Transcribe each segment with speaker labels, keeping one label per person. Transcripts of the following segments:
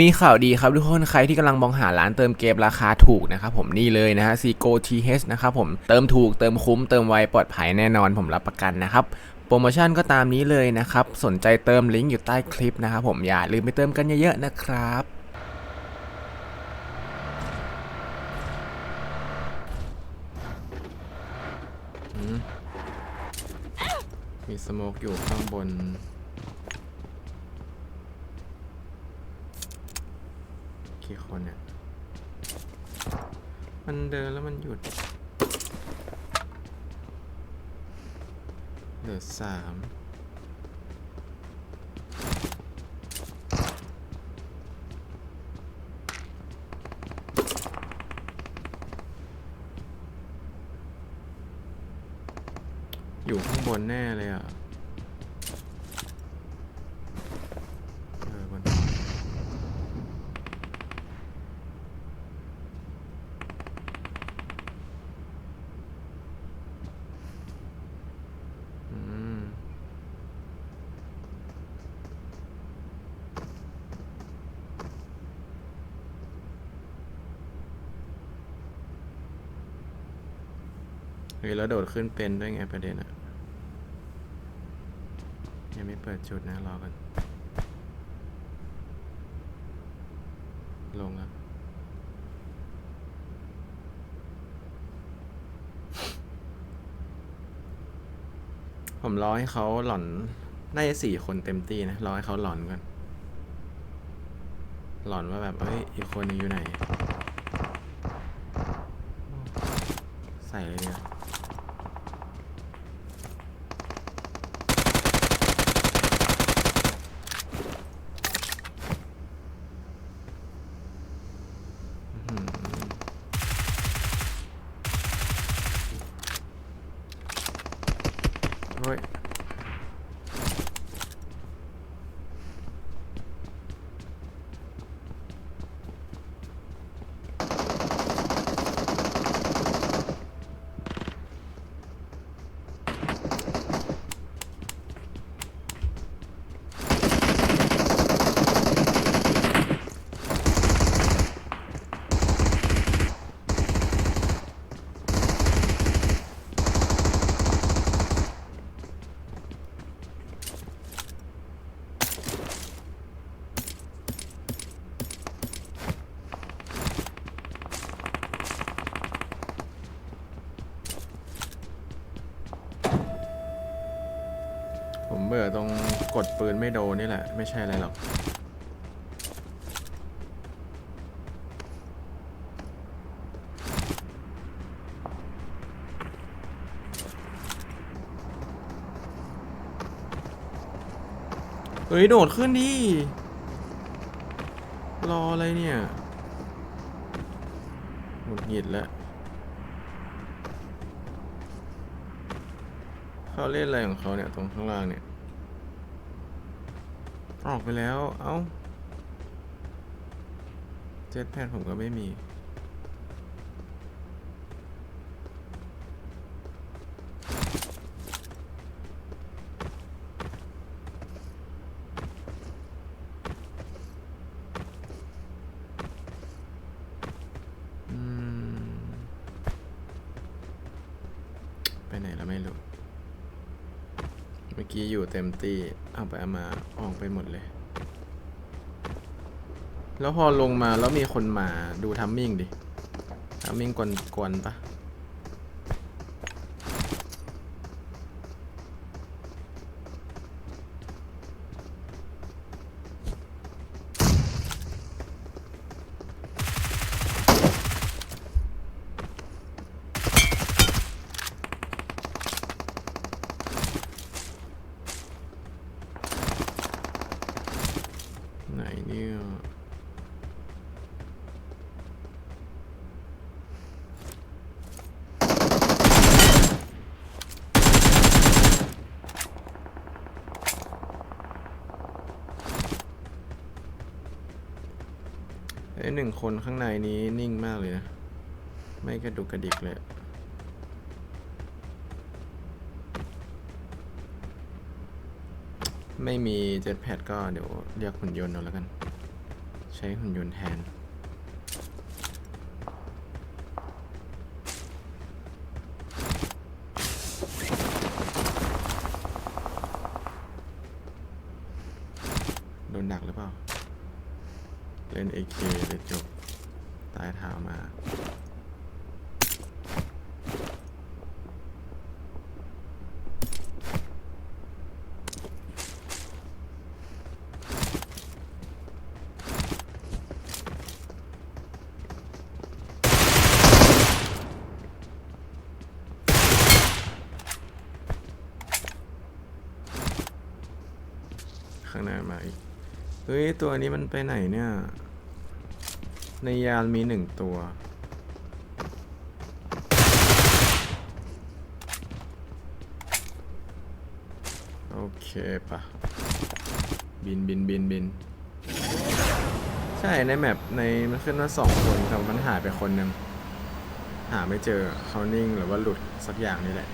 Speaker 1: มีข่าวดีครับทุกคนใครที่กำลังมองหาร้านเติมเกมราคาถูกนะครับผมนี่เลยนะฮะ Seago TH นะครับผมเติมถูกเติมคุ้มเติมไวปลอดภัยแน่นอนผมรับประกันนะครับโปรโมชั่นก็ตามนี้เลยนะครับ สนใจเติมลิงก์อยู่ใต้คลิปนะครับผมอย่าลืมไปเติมกันเยอะๆนะครับมีสโมกอยู่ข้างบน กี่คนเนี่ย มันเดินแล้วมันหยุด เหลือสามอยู่ข้างบนแน่เลยอะ เฮ้ยแล้วโดดขึ้นเป็นด้วยไงประเด็นอะยังไม่เปิดจุดนะรอกันลงแล้วผมรอให้เขาหล่อนน่าจะสี่คนเต็มที่นะรอให้เขาหล่อนก่อนหล่อนว่าแบบเอ้ยอีกคนนึงอยู่ไหน ใส่เลยเนี่ย อื้อหือโอ้ย ผมเบื่อตรงกด ปืนไม่โดนนี่แหละ ไม่ใช่อะไรหรอกเฮ้ย โดดขึ้นดิ รออะไรเนี่ยหงุดหงิดแล้วเขาเล่นอะไรของเขาเนี่ย ตรงข้างล่างเนี่ย ออกไปแล้ว เอ้า เจ็ตแพดผมก็ไม่มี อืม ไปไหนแล้วไม่รู้ เมื่อ กี้อยู่เต็มตีเอาไปเอามาออกไปหมดเลย แล้วพอลงมาแล้วมีคนมาดูทัมมิ่งดิทัมมิ่งกวนกวนๆปะไหนเนี่ย ไอ้ห นึ่งคนข้างในนี้นิ่งมากเลยนะ ไม่กระดุกกระดิกเลย ไม่มีเจ็ตแพดก็เดี๋ยวเรียกหุ่นยนต์เอาแล้วกัน ใช้หุ่นยนต์แทนดักหรือเปล่า เล่น AK เลยจบใตายเท้ามา ข้างหน้ามาอีก เฮ้ย ตัวนี้มันไปไหนเนี่ย ในยานมีหนึ่งตัว โอเคปะบินบินบินบิน ใช่ในแมปในมันขึ้นว่าสองคนแต่มันหายไปคนหนึ่งหาไม่เจอเขานิ่งหรือว่าหลุดสักอย่างนี่แหละ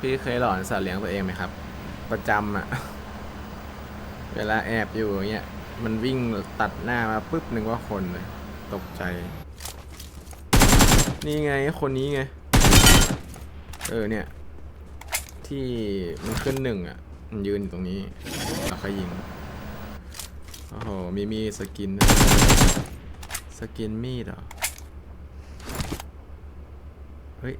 Speaker 1: พี่เคยหลอนสัตว์เลี้ยงตัวเองไหมครับ ประจำอะเวลาแอบอยู่อย่างเงี้ย มันวิ่งตัดหน้ามาปุ๊บนึงว่าคนเลย ตกใจ นี่ไงคนนี้ไง เออเนี่ย ที่มันขึ้นหนึ่งอะมันยืนอยู่ตรงนี้เราค่อยยิง โอ้โห มีมีสกิน สกินมีดเหรอ เฮ้ย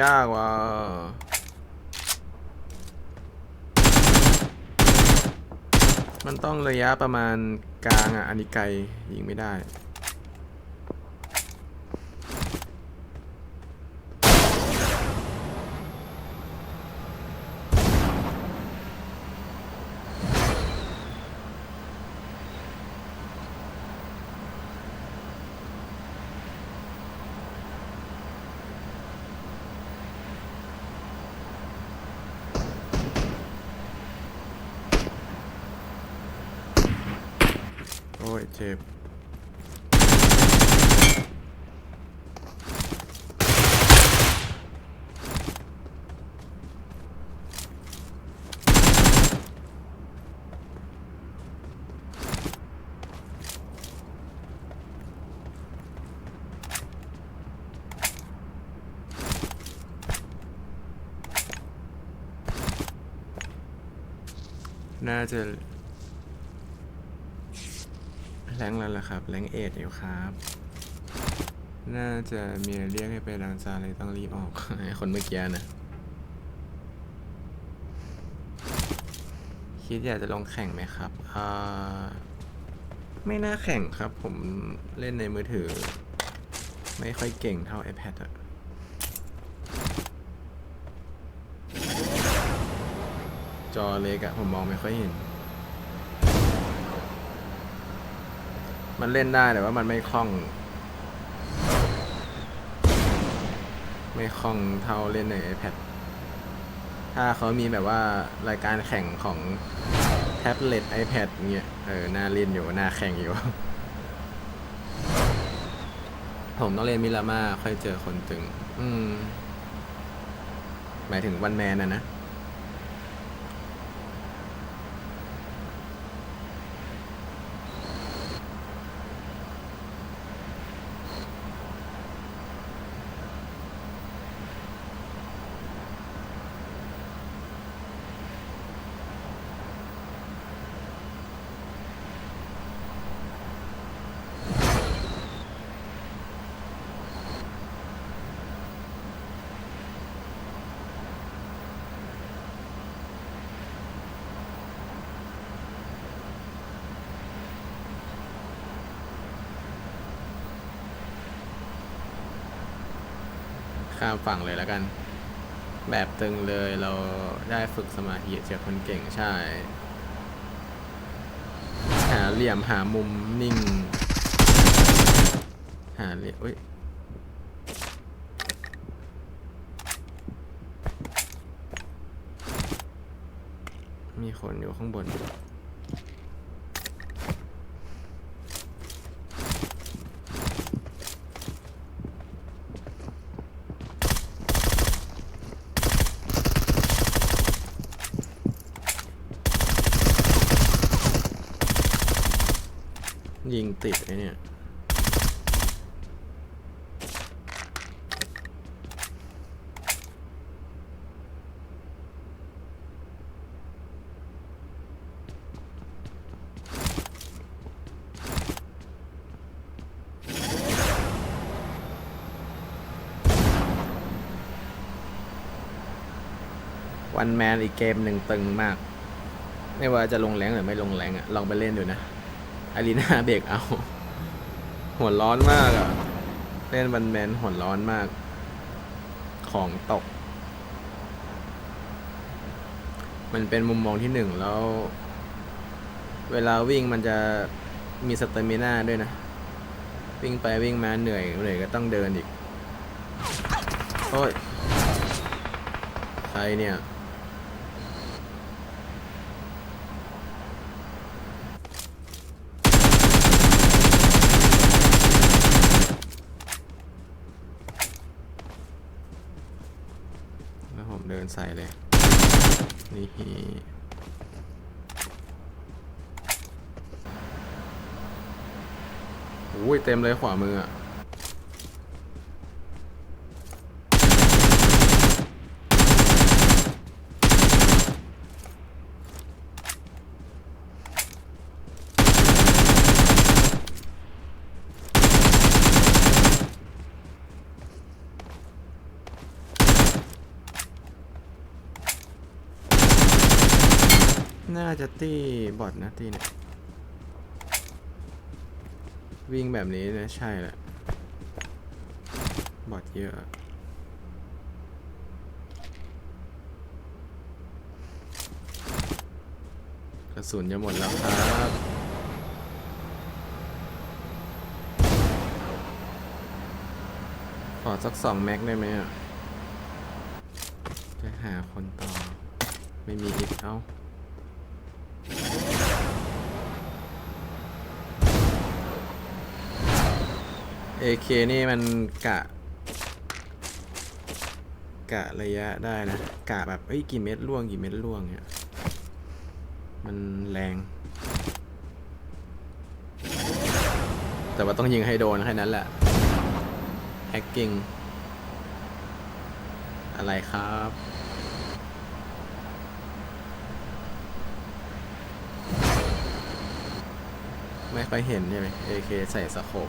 Speaker 1: ยากว่ะมันต้องระยะประมาณกลางอะ อันนี้ไกลยิงไม่ได้ น่าจะแรงแล้วล่ะครับแรงเอทอยู่ครับ น่าจะมีเรียกให้ไปล้างจานเลยต้องรีบออกไอ้คนเมื่อกี้นะคิดอยากจะลงแข่งไหมครับอ่าไม่น่าแข่งครับ ผมเล่นในมือถือ ไม่ค่อยเก่งเท่า iPad อะ จอเล็กอะผมมองไม่ค่อยเห็น มันเล่นได้แต่ว่ามันไม่คล่อง ไม่คล่องเท่าเล่นใน iPad ถ้าเขามีแบบว่ารายการแข่งของแท็บเล็ต iPad เงี้ย เออ น่าเล่นอยู่ น่าแข่งอยู่ ผมต้องเล่นมิลาม่าค่อยเจอคนตึง อืม หมายถึงวันแมนนะนะ ข้ามฝั่งเลยแล้วกัน แบบตึงเลยเราได้ฝึกสมาธิจากคนเก่งใช่ หาเหลี่ยมหามุมนิ่ง หาเหลยอุ้ยมีคนอยู่ข้างบน ยิง ติดไอ้เนี่ยวันแมนอีกเกมหนึ่งตึงมาก ไม่ว่าจะลงแรงหรือไม่ลงแรงอะลองไปเล่นดูนะ อารีนาเบรกเอา หัวร้อนมากอะเล่นวันแมนหัวร้อนมาก ของตก มันเป็นมุมมองที่หนึ่งแล้ว เวลาวิ่งมันจะมีสเตมิน่าด้วยนะ วิ่งไปวิ่งมาเหนื่อยเหนื่อยก็ต้องเดินอีก โอ้ย ใครเนี่ย แล้วผมเดิน ใส่เลย นี่โอ้ยเต็มเลยขวามืออะ น่าจะตีบอทนะตีเนี่ย วิ่งแบบนี้นะใช่แหละ บอทเยอะอะ กระสุนจะหมดแล้วครับขอสักสองแม็กได้ไหมอะ จะหาคนต่อ ไม่มีอีกเอ้า AK นี่มันกะ กะระยะได้นะ กะแบบเอ้ยกี่เม็ดล่วงกี่เม็ดล่วงเนี่ยมันแรง แต่ว่าต้องยิงให้โดนแค่นั้นแหละแฮกกิ้งอะไรครับไม่ค่อยเห็นใช่ไหม AK ใส่สโคป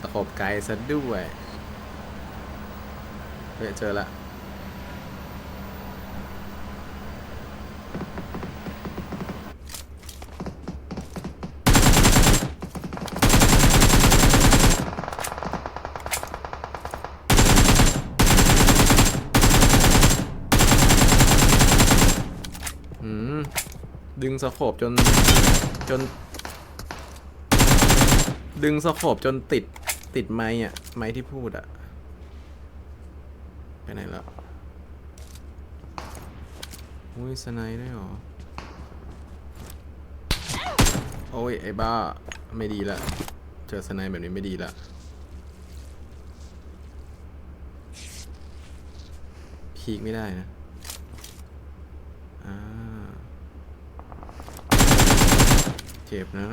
Speaker 1: สโคปไกลซะด้วยเฮ้ยเจอละอืมดึงสโคปจนจน ดึงสโคปจนติด ติดไม้อะไม้ที่พูดอะไปไหนแล้วอุ้ยสไนได้หรอ โอ้ย ไอ้บ้า ไม่ดีละ เจอสไนแบบนี้ไม่ดีละ พีกไม่ได้นะ อ่า เจ็บนะ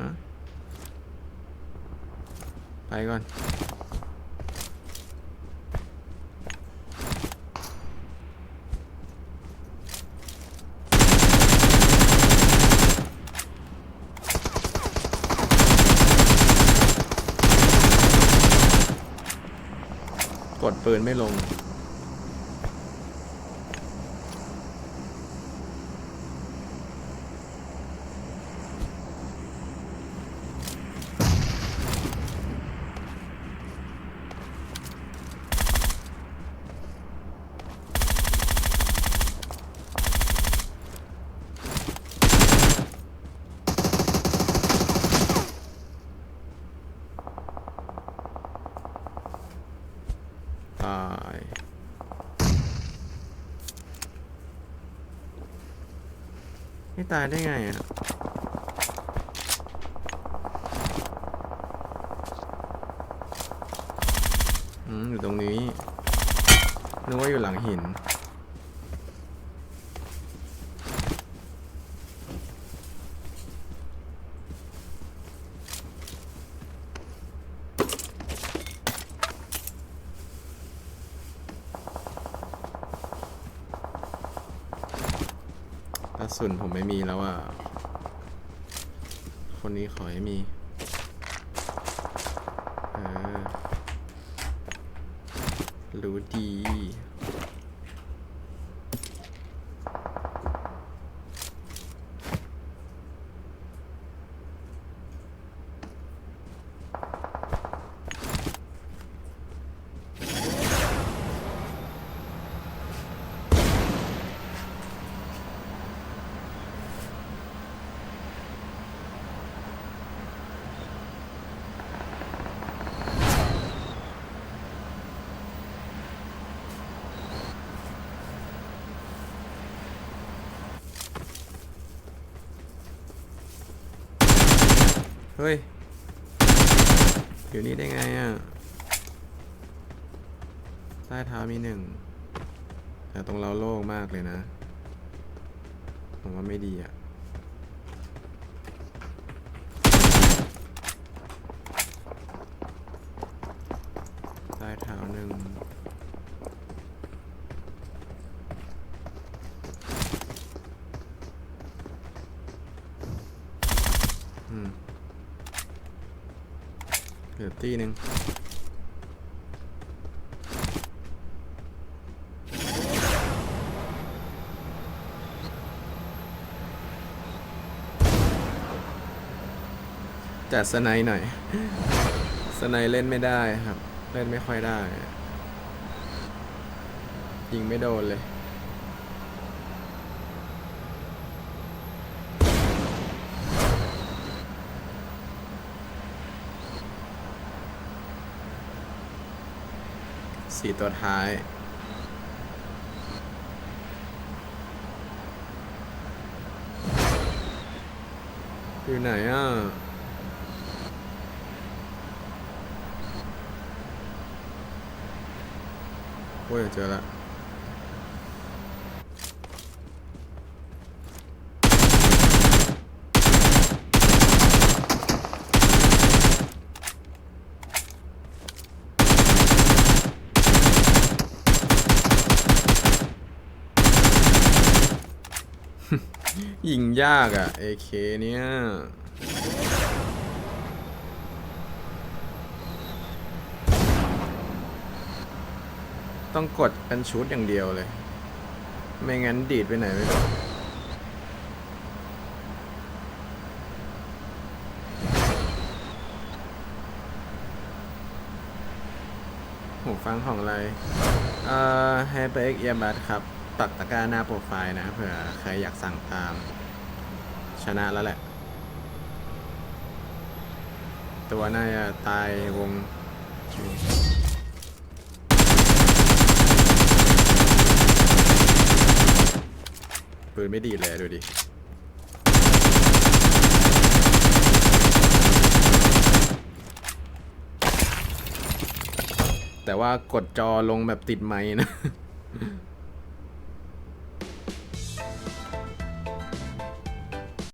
Speaker 1: ไปก่อน กดปืนไม่ลง ตายไม่ตายได้ไงอะ อืม อยู่ตรงนี้ นึกว่าอยู่หลังหิน ก ระสุนผมไม่มีแล้วอะ คนนี้ขอให้มีรู้ดี เฮ้ย อยู่นี่ได้ไงอะใต้เท้ามีหนึ่งแต่ตรงเราโล่งมากเลยนะ ผมว่าไม่ดีอะใต้เท้าหนึ่ง อืม เหลือ ตีหนึ่งจัดสไนหน่อย สไนเล่นไม่ได้ครับ เล่นไม่ค่อยได้ ยิงไม่โดนเลย สี่ตัวท้าย อยู่ไหนอะ โอ้ยเจอละ ยิงยากอะ AK เนี่ยต้องกดเป็นชุดอย่างเดียวเลย ไม่งั้นดีดไปไหนไม่รู้หูฟังของอะไร เอ่อ HyperX Earbud ครับปักตะกร้าหน้าโปรไฟล์นะเผื่อใครอยากสั่งตาม ชนะแล้วแหละ ตัวน่าจะตายวงปืนไม่ดีเลยดูดิแต่ว่ากดจอลงแบบติดไม้นะ